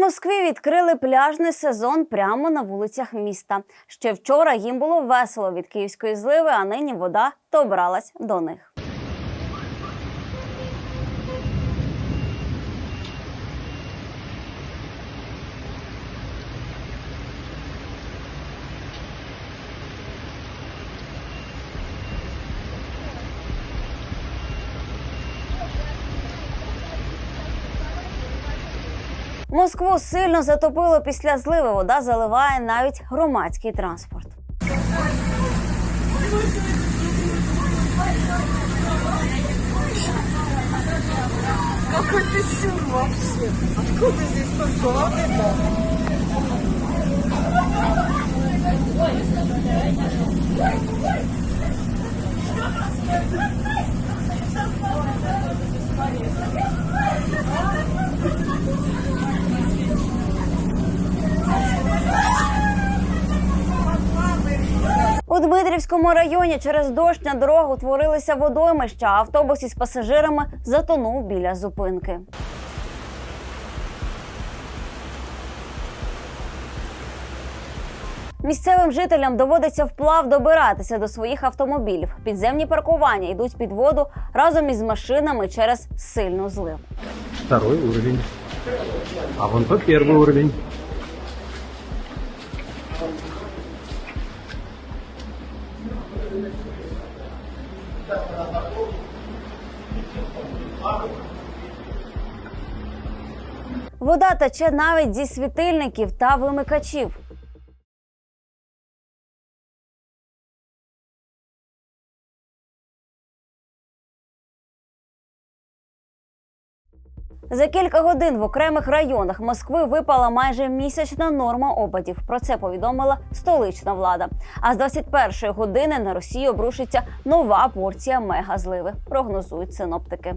Москві відкрили пляжний сезон прямо на вулицях міста. Ще вчора їм було весело від київської зливи, а нині вода добралась до них. Москву сильно затопило після зливи. Вода заливає навіть громадський транспорт. Какой ты сюр вообще? Откуда здесь столько воды? У Дмитрівському районі через дощ на дорогу утворилися водоймища. а Автобус із пасажирами затонув біля зупинки. Місцевим жителям доводиться вплав добиратися до своїх автомобілів. Підземні паркування йдуть під воду разом із машинами через сильну зливу. второй уровень. А вон то первый уровень. Вода тече навіть зі світильників та вимикачів. За кілька годин в окремих районах Москви випала майже місячна норма опадів. Про це повідомила столична влада. А з 21-ї години на Росію обрушиться нова порція мегазливи. Прогнозують синоптики.